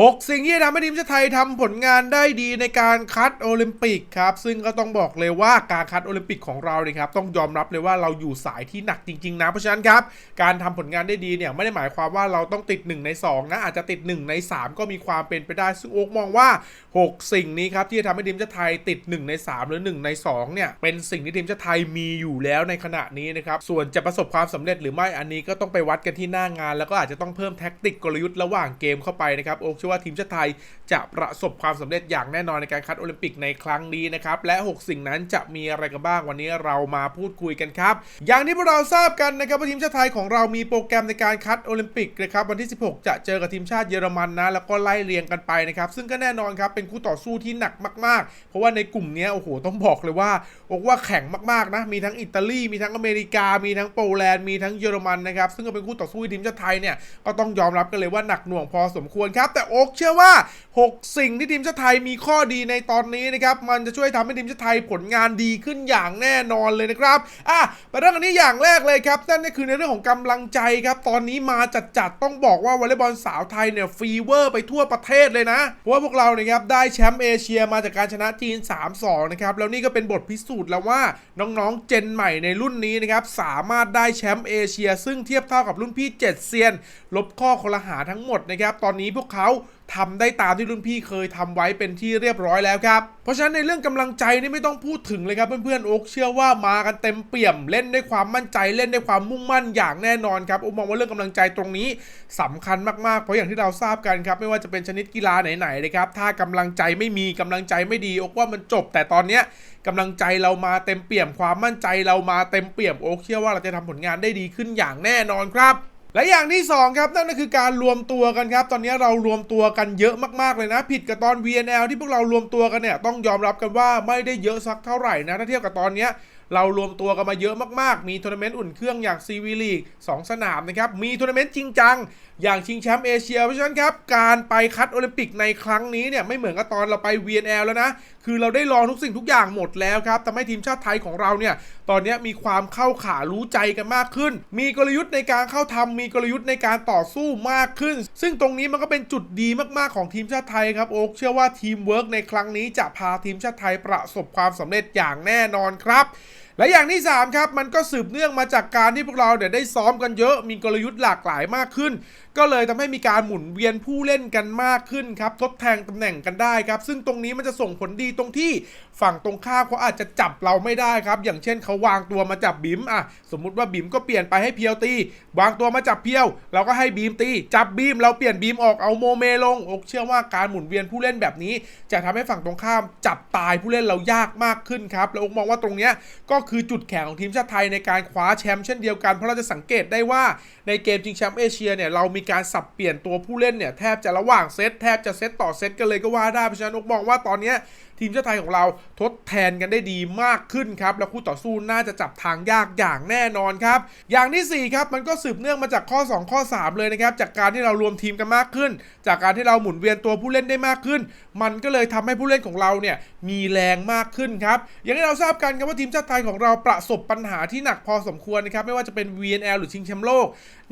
6 สิ่งที่ทำให้ทีมชาติไทยทำผลงานได้ดีในการคัดโอลิมปิกครับ ซึ่งก็ต้องบอกเลยว่าการคัดโอลิมปิกของเราเนี่ยครับต้องยอมรับเลยว่าเราอยู่สายที่หนักจริง ๆ นะ เพราะฉะนั้นครับ การทำผลงานได้ดีเนี่ยไม่ได้หมายความว่าเราต้องติด 1 ใน 2 นะ อาจจะติด 1 ใน 3 ก็มีความเป็นไปได้ซึ่งโอ๊กมองว่า 6 สิ่งนี้ครับที่จะทำให้ทีมชาติไทยติด 1 ใน 3 หรือ 1 ใน2เนี่ยเป็นสิ่งที่ทีมชาติไทยมีอยู่แล้วในขณะนี้นะครับส่วนจะประสบความสำเร็จหรือไม่อันนี้ก็ต้องไปวัดกันที่หน้างาน แล้วก็อาจจะต้องเพิ่มแท็กติกกลยุทธ์ระหว่างเกมเข้าไปนะครับโอ๊กชื่อว่าทีมชาติไทยจะประสบความสำเร็จอย่างแน่นอนในการคัดโอลิมปิกในครั้งนี้นะครับ และ 6 สิ่งนั้นจะมีอะไรกันบ้างวันนี้เรามาพูดคุยกันครับ อย่างที่พวกเราทราบกันนะครับว่าทีมชาติไทยของเรามีโปรแกรมในการคัดโอลิมปิกนะครับวันที่ 16 จะเจอกับทีมชาติเยอรมันนะแล้วก็ไล่เรียงกันไปนะครับซึ่งก็แน่นอนครับเป็นคู่ต่อสู้ที่หนักมาก ๆ เพราะว่าในกลุ่มนี้โอ้โหต้องบอกเลยว่าบอกว่าแข็งมากๆนะมีทั้งอิตาลีมีทั้งอเมริกา มีทั้งโปแลนด์มีทั้งเยอรมันนะครับซึ่งก็เป็นคู่ต่อสู้ที่ทีมชาติไทยเนี่ยก็ต้องยอมรับกันเลยว่าหนักหน่วงพอสมควรครับแต่โอ๊กเชื่อว่า 6 สิ่งที่ทีมชาติไทยมีข้อดีในตอนนี้นะครับมันจะช่วยทำให้ทีมชาติไทยผลงานดีขึ้นอย่างแน่นอนเลยนะครับอะมาเริ่มกันที่อย่างแรกเลยครับนั่นก็คือในเรื่องของกำลังใจครับตอนนี้มาจัดๆต้องบอกว่าวอลเลย์บอลสาวไทยเนี่ยฟีเวอร์ไปทั่วประเทศเลยนะเพราะว่าพวกเราเนี่ยครับได้แชมป์เอเชียมาจากการชนะจีน 3-2 นะครับแล้วนี่ก็เป็นบทพิสูจน์แล้วว่าน้องๆเจนใหม่ในรุ่นนี้นะครับสามารถได้แชมป์เอเชีย ซึ่งเทียบเท่ากับรุ่นพี่เจ็ดเซียน ลบข้อคอรหาทั้งหมดนะครับตอนนี้พวกเขา ทำได้ตามที่รุ่นพี่เคยทำไว้เป็นที่เรียบร้อยแล้วครับ เพราะฉะนั้นในเรื่องกำลังใจนี่ไม่ต้องพูดถึงเลยครับเพื่อนๆโอ๊กเชื่อว่ามากันเต็มเปี่ยมเล่นด้วยความมั่นใจเล่นด้วยความมุ่งมั่นอย่างแน่นอนครับโอ๊กมองว่าเรื่องกำลังใจตรงนี้สำคัญมากๆเพราะอย่างที่เราทราบกันครับไม่ว่าจะเป็นชนิดกีฬาไหนๆนะครับถ้ากำลังใจไม่มีกำลังใจไม่ดีโอ๊กว่ามันจบ แต่ตอนเนี้ยกำลังใจเรามาเต็มเปี่ยมความมั่นใจเรามาเต็มเปี่ยมโอ๊กเชื่อว่าเราจะทำผลงานได้ดีขึ้นอย่างแน่นอนครับ และอย่างที่ 2 ครับนั่นก็คือการรวมตัวกันครับ ตอนนี้เรารวมตัวกันเยอะมากๆเลยนะ ผิดกับตอน VNL ที่พวกเรารวมตัวกันเนี่ยต้องยอมรับกันว่าไม่ได้เยอะสักเท่าไหร่นะถ้าเทียบกับตอนเนี้ย เรารวมตัวกันมาเยอะมากๆ มีทัวร์นาเมนต์อุ่นเครื่องอย่างซีวีลีก2สนามนะครับ มีทัวร์นาเมนต์จริงจัง อย่างชิงแชมป์เอเชีย เพราะฉะนั้นครับ การไปคัดโอลิมปิกในครั้งนี้เนี่ย ไม่เหมือนกับตอนเราไป VNL แล้วนะ คือเราได้ลองทุกสิ่งทุกอย่างหมดแล้วครับทำให้ทีมชาติไทยของเราเนี่ย ตอนนี้มีความเข้าขารู้ใจกันมากขึ้น มีกลยุทธ์ในการเข้าทำมีกลยุทธ์ในการต่อสู้มากขึ้น ซึ่งตรงนี้มันก็เป็นจุดดีมากๆของทีมชาติไทยครับโอ๊กเชื่อว่าทีมเวิร์กในครั้งนี้จะพาทีมชาติไทยประสบความสำเร็จอย่างแน่นอนครับ และอย่างที่ 3 ครับ มันก็สืบเนื่องมาจากการที่พวกเราเนี่ยได้ซ้อมกันเยอะมีกลยุทธ์หลากหลายมากขึ้น ก็เลยทำให้มีการหมุนเวียนผู้เล่นกันมากขึ้นครับ ทดแทนตำแหน่งกันได้ครับ ซึ่งตรงนี้มันจะส่งผลดีตรงที่ฝั่งตรงข้ามเขาอาจจะจับเราไม่ได้ครับ อย่างเช่นเขาวางตัวมาจับบิมอะ สมมุติว่าบิมก็เปลี่ยนไปให้เพียวตี วางตัวมาจับเพียว เราก็ให้บีมตี จับบีม เราเปลี่ยนบีมออกเอาโมเมลงอกเชื่อว่าการหมุนเวียนผู้เล่นแบบนี้ จะทำให้ฝั่งตรงข้ามจับตายผู้เล่นเรายากมากขึ้นครับ แล้วอกมองว่าตรงนี้ก็คือจุดแข็งของทีมชาติไทยในการคว้าแชมป์เช่นเดียวกัน เพราะเราจะสังเกตได้ว่าในเกมชิงแชมป์เอเชียเนี่ยเรามีการสับเปลี่ยนตัวผู้เล่นเนี่ยแทบจะระหว่างเซตแทบจะเซตต่อเซตกันเลยก็ว่าได้เพราะฉะนั้นอกมองว่าตอนเนี้ยทีมชาติไทยของเราทดแทนกันได้ดีมากขึ้นครับ แล้วคู่ต่อสู้น่าจะจับทางยากอย่างแน่นอนครับ อย่างที่ 4 ครับ มันก็สืบเนื่องมาจากข้อ 2 ข้อ 3 เลยนะครับ จากการที่เรารวมทีมกันมากขึ้น จากการที่เราหมุนเวียนตัวผู้เล่นได้มากขึ้น มันก็เลยทำให้ผู้เล่นของเราเนี่ยมีแรงมากขึ้นครับ อย่างที่เราทราบกันครับว่าทีมชาติไทยของเราประสบปัญหาที่หนักพอสมควรนะครับ ไม่ว่าจะเป็น VNL หรือชิงแชมป์โลก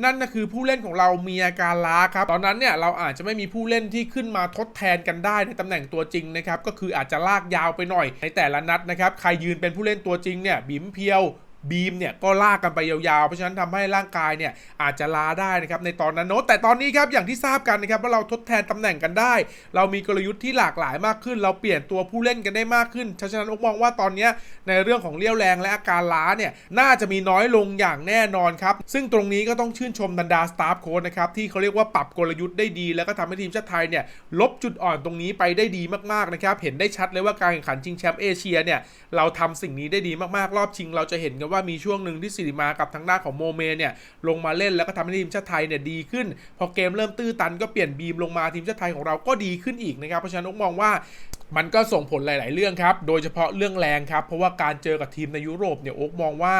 นั่นก็คือผู้เล่นของเรามีอาการล้าครับ ตอนนั้นเนี่ยเราอาจจะไม่มีผู้เล่นที่ขึ้นมาทดแทนกันได้ในตำแหน่งตัวจริงนะครับ ก็คืออาจจะลากยาวไปหน่อย ในแต่ละนัดนะครับ ใครยืนเป็นผู้เล่นตัวจริงเนี่ย บิมเพียว บีมเนี่ยก็ลากกันไปยาวๆ เพราะฉะนั้นทำให้ร่างกายเนี่ยอาจจะล้าได้นะครับในตอนนั้นโน้ตแต่ตอนนี้ครับอย่างที่ทราบกันนะครับว่าเราทดแทนตำแหน่งกันได้ เรามีกลยุทธ์ที่หลากหลายมากขึ้น เราเปลี่ยนตัวผู้เล่นกันได้มากขึ้นฉะนั้นอกมองว่าตอนนี้ในเรื่องของเลี้ยวแรงและอาการล้าเนี่ยน่าจะมีน้อยลงอย่างแน่นอนครับซึ่งตรงนี้ก็ต้องชื่นชมดันดาสตาฟโค้ชนะครับที่เขาเรียกว่าปรับกลยุทธ์ได้ดี แล้วก็ทำให้ทีมชาติไทยเนี่ยลบจุดอ่อนตรงนี้ไปได้ดีมากๆนะครับเห็นได้ชัดเลยว่าการแข่งขันชิงแชมป์เอเชียเนี่ยเราทำสิ่งนี้ได้ดีมากๆรอบชิงเราจะเห็นกันว่ามีช่วงหนึ่งที่สิริมากับทางด้านของโมเมเนี่ยลงมาเล่นแล้วก็ทำให้ทีมชาติไทยเนี่ยดีขึ้น พอเกมเริ่มตื้อตันก็เปลี่ยนบีมลงมาทีมชาติไทยของเราก็ดีขึ้นอีกนะครับเพราะฉะนั้นนกมองว่ามันก็ส่งผลหลาย ๆ เรื่องครับ โดยเฉพาะเรื่องแรงครับ เพราะว่าการเจอกับทีมในยุโรปเนี่ยโอ๊กมองว่า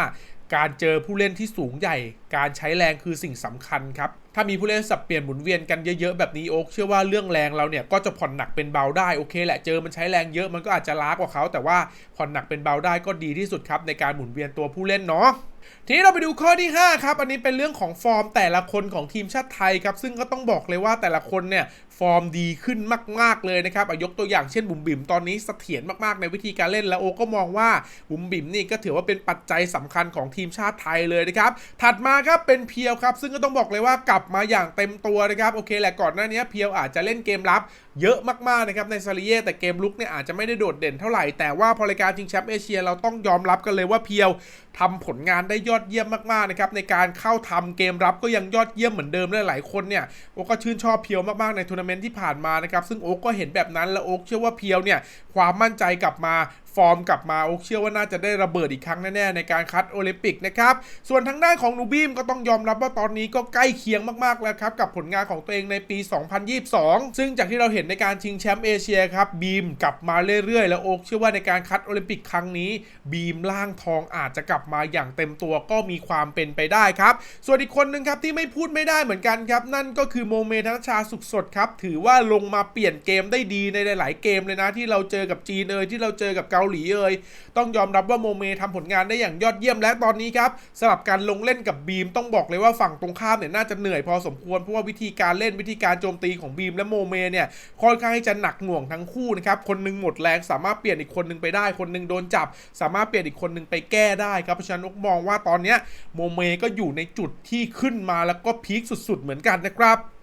การเจอผู้เล่นที่สูงใหญ่ การใช้แรงคือสิ่งสำคัญครับ ถ้ามีผู้เล่นสับเปลี่ยนหมุนเวียนกันเยอะ ๆ แบบนี้โอ๊กเชื่อว่าเรื่องแรงเราเนี่ยก็จะผ่อนหนักเป็นเบาได้โอเคแหละ เจอมันใช้แรงเยอะมันก็อาจจะล้ากว่าเขา แต่ว่าผ่อนหนักเป็นเบาได้ก็ดีที่สุดครับในการหมุนเวียนตัวผู้เล่นเนาะ ทีนี้เราไปดูข้อที่ 5 ครับ อันนี้เป็นเรื่องของฟอร์มแต่ละคนของทีมชาติไทยครับ ซึ่งก็ต้องบอกเลยว่าแต่ละคนเนี่ยฟอร์มดีขึ้นมาก ๆ เลยนะครับอะยกตัวอย่างเช่นบุ๋มบิ๋มตอนนี้เสถียรมากๆในวิธีการเล่นแล้วโอก็มองว่าบุ๋มบิ๋มนี่ก็ถือว่าเป็นปัจจัยสำคัญของทีมชาติไทยเลยนะครับ ถัดมาครับเป็นเพียวครับ ซึ่งก็ต้องบอกเลยว่ากลับมาอย่างเต็มตัวนะครับ โอเคแหละก่อนหน้านี้เพียวอาจจะเล่นเกมรับ เยอะมากๆนะครับในซาริเย่แต่เกมลุกเนี่ยอาจจะไม่ได้โดดเด่นเท่าไหร่ แต่ว่าพอรายการชิงแชมป์เอเชียเราต้องยอมรับกันเลยว่าเพียวทำผลงานได้ยอดเยี่ยมมากๆนะครับในการเข้าทำเกมรับก็ยังยอดเยี่ยมเหมือนเดิมเลยหลายคนเนี่ยโอ๊กก็ชื่นชอบเพียวมากๆในทัวร์นาเมนต์ที่ผ่านมานะครับซึ่งโอ๊กก็เห็นแบบนั้นและโอ๊กเชื่อว่าเพียวเนี่ยความมั่นใจกลับมา ฟอร์มกลับมาโอ๊กเชื่อว่าน่าจะได้ระเบิดอีกครั้งแน่ๆในการคัดโอลิมปิกนะครับส่วนทางด้านของนูบีมก็ต้องยอมรับว่าตอนนี้ก็ใกล้เคียงมากๆแล้วครับกับผลงานของตัวเองในปี 2022 ซึ่งจากที่เราเห็นในการชิงแชมป์เอเชียครับบีมกลับมาเรื่อยๆ แล้วโอ๊กเชื่อว่าในการคัดโอลิมปิกครั้งนี้ บีมล่างทองอาจจะกลับมาอย่างเต็มตัวก็มีความเป็นไปได้ครับส่วนอีกคนหนึ่งครับที่ไม่พูดไม่ได้เหมือนกันครับนั่นก็คือโมเมธนชชาสุขสดครับถือว่าลงมาเปลี่ยนเกมได้ดีในหลาย ๆ เกมเลยนะที่เราเจอกับจีนเอยที่เราเจอกับเกาหลีเอยต้องยอมรับว่าโมเมทำผลงานได้อย่างยอดเยี่ยมและตอนนี้ครับสลับการลงเล่นกับบีมต้องบอกเลยว่าฝั่งตรงข้ามเนี่ยน่าจะเหนื่อยพอสมควรเพราะว่าวิธีการเล่นวิธีการโจมตีของบีมและโมเมเนี่ยค่อนข้างที่จะหนักหน่วงทั้งคู่นะครับคนหนึงหมดแรงสามารถเปลี่ยนอีกคนหนึงไปได้ คนหนึงโดนจับ สามารถเปลี่ยนอีกคนหนึงไปแก้ได้ครับเพราะฉะนั้นมองว่าตอนนี้โมเมก็อยู่ในจุดที่ขึ้นมาแล้วก็พีคสุด ๆ เหมือนกันนะครับ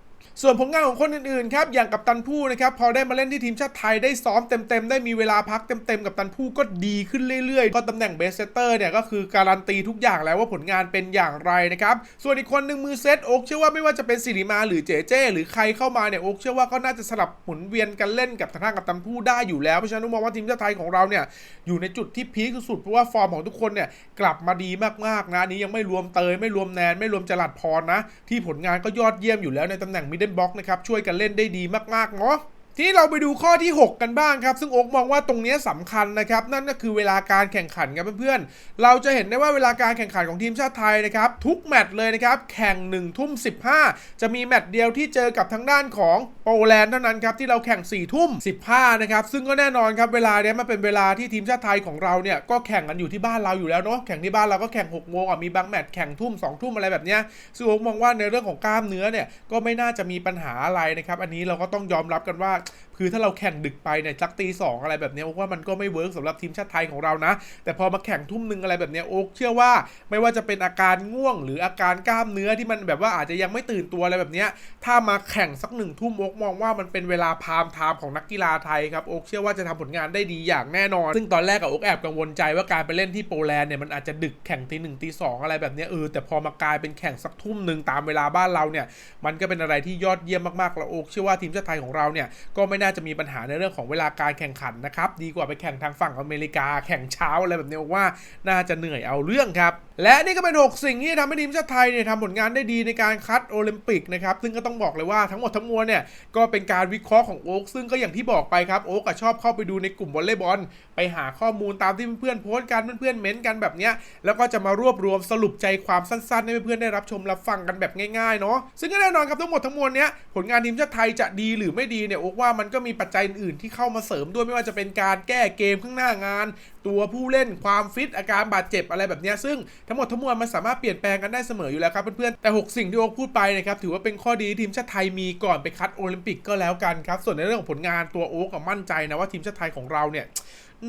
ส่วนผลงานของคนอื่นๆครับอย่างกับตันผู้นะครับพอได้มาเล่นที่ทีมชาติไทยได้ซ้อมเต็มๆได้มีเวลาพักเต็มๆกับตันผู้ก็ดีขึ้นเรื่อยๆ ก็ตำแหน่งเบสเซตเตอร์เนี่ยก็คือการันตีทุกอย่างแล้วว่าผลงานเป็นอย่างไรนะครับส่วนอีกคนหนึ่งมือเซตโอ๊กเชื่อว่าไม่ว่าจะเป็นสิริมาหรือเจเจหรือใครเข้ามาเนี่ยโอ๊กเชื่อว่าก็น่าจะสลับหมุนเวียนกันเล่นกับทางกับตันผู้ได้อยู่แล้วเพราะฉะนั้นมองว่าทีมชาติไทยของเราเนี่ยอยู่ในจุดที่พีคสุดๆเพราะว่าฟอร์มของทุกคนเนี่ยกลับมาดีมากๆนะนี้ยังไม่รวมเตยไม่รวมแนนไม่รวมจรัดพรนะที่ผลงานก็ยอดเยี่ยมอยู่แล้วในตำแหน่งมิดเดิลบล็อกนะครับช่วยกันเล่นได้ดีมากๆเนาะ ที่เราไปดูข้อที่ 6 กันบ้างครับ ซึ่งโอ๊กมองว่าตรงนี้สำคัญนะครับ นั่นก็คือเวลาการแข่งขันครับเพื่อนๆ เราจะเห็นได้ว่าเวลาการแข่งขันของทีมชาติไทยนะครับ ทุกแมตช์เลยนะครับ แข่ง1ทุ่ม15จะมีแมตช์เดียวที่เจอกับทางด้านของโปแลนด์เท่านั้นครับ ที่เราแข่ง4ทุ่ม15นะครับ ซึ่งก็แน่นอนครับ เวลาเนี้ยมันเป็นเวลาที่ทีมชาติไทยของเราเนี่ยก็แข่งกันอยู่ที่บ้านเราอยู่แล้วเนาะแข่งที่บ้านเราก็แข่ง6โมงอะมีบางแมตช์แข่งทุ่ม2ทุ่มอะไรแบบเนี้ยซึ่งโอ๊กมองว่าในเรื่องของกล้ามเนื้อเนี่ยก็ไม่น่าจะมีปัญหาอะไรนะครับอันนี้เราก็ต้องยอมรับกันว่า คือถ้าเราแข่งดึกไปเนี่ยสักตีสองอะไรแบบนี้โอ๊กว่ามันก็ไม่เวิร์กสำหรับทีมชาติไทยของเรานะ แต่พอมาแข่งทุ่มหนึ่งอะไรแบบนี้โอ๊กเชื่อว่าไม่ว่าจะเป็นอาการง่วง หรืออาการกล้ามเนื้อที่มันแบบว่าอาจจะยังไม่ตื่นตัวอะไรแบบนี้ถ้ามาแข่งสักหนึ่งทุ่มโอ๊กมองว่ามันเป็นเวลาพามไทม์ของนักกีฬาไทยครับโอ๊กเชื่อว่าจะทำผลงานได้ดีอย่างแน่นอน ซึ่งตอนแรกกับโอ๊กแอบกังวลใจว่าการไปเล่นที่โปแลนด์เนี่ยมันอาจจะดึกแข่งตีหนึ่งตีสองอะไรแบบนี้เออแต่พอมากลายเป็นแข่งสักทุ่มหนึ่งตามเวลาบ้านเราเนี่ยมันก็เป็นอะไรที่ยอดเยี่ยมมากๆแล้วโอ๊กเชื่อว่าทีมชาติไทยของเราเนี่ยก็ไม่น่าจะมีปัญหาในเรื่องของเวลาการแข่งขันนะครับ ดีกว่าไปแข่งทางฝั่งอเมริกา แข่งเช้าอะไรแบบนี้ว่าน่าจะเหนื่อยเอาเรื่องครับ และนี่ก็เป็น 6 สิ่งที่ทำให้ทีมชาติไทยเนี่ยทำผลงานได้ดีในการคัดโอลิมปิกนะครับ ซึ่งก็ต้องบอกเลยว่าทั้งหมดทั้งมวลเนี่ยก็เป็นการวิเคราะห์ของโอ๊กซึ่งก็อย่างที่บอกไปครับโอ๊กชอบเข้าไปดูในกลุ่มวอลเลย์บอลไปหาข้อมูลตามที่เพื่อนๆโพสต์กันเพื่อนๆเม้นกันแบบเนี้ยแล้วก็จะมารวบรวมสรุปใจความสั้นๆให้เพื่อนๆได้รับชมรับฟังกันแบบง่ายๆเนาะซึ่งก็แน่นอนครับทั้งหมดทั้งมวลเนี้ยผลงานทีมชาติไทยจะดีหรือไม่ดีเนี่ยโอ๊กว่ามันก็มีปัจจัยอื่นที่เข้ามาเสริมด้วยไม่ว่าจะเป็นการแก้เกมข้างหน้างาน ตัวผู้เล่นความฟิตอาการบาดเจ็บอะไรแบบนี้ซึ่งทั้งหมดทั้งมวลมันสามารถเปลี่ยนแปลงกันได้เสมออยู่แล้วครับเพื่อนๆแต่ 6 สิ่งที่โอ๊กพูดไปนะครับถือว่าเป็นข้อดีที่ทีมชาติไทยมีก่อนไปคัดโอลิมปิกก็แล้วกันครับส่วนในเรื่องของผลงานตัวโอ๊กมั่นใจนะว่าทีมชาติไทยของเราเนี่ย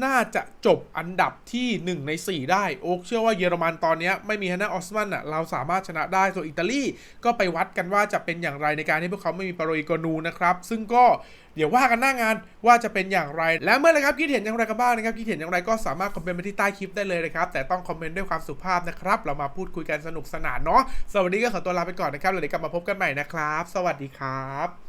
น่าจะจบอันดับที่ 1 ใน 4 ได้ โอ๊กเชื่อว่าเยอรมันตอนนี้ไม่มีฮันนาออสมันอะเราสามารถชนะได้ส่วนอิตาลีก็ไปวัดกันว่าจะเป็นอย่างไรในการที่พวกเขาไม่มีปาโรอิโกนูนะครับ ซึ่งก็เดี๋ยวว่ากันหน้างานว่าจะเป็นอย่างไร และเมื่อนะครับคิดเห็นอย่างไรกันบ้างนะครับคิดเห็นอย่างไรก็สามารถคอมเมนต์มาที่ใต้คลิปได้เลยนะครับ แต่ต้องคอมเมนต์ด้วยความสุภาพนะครับ เรามาพูดคุยกันสนุกสนานเนาะสวัสดีก็ขอตัวลาไปก่อนนะครับแล้วเดี๋ยวกลับมาพบกันใหม่นะครับ สวัสดีครับ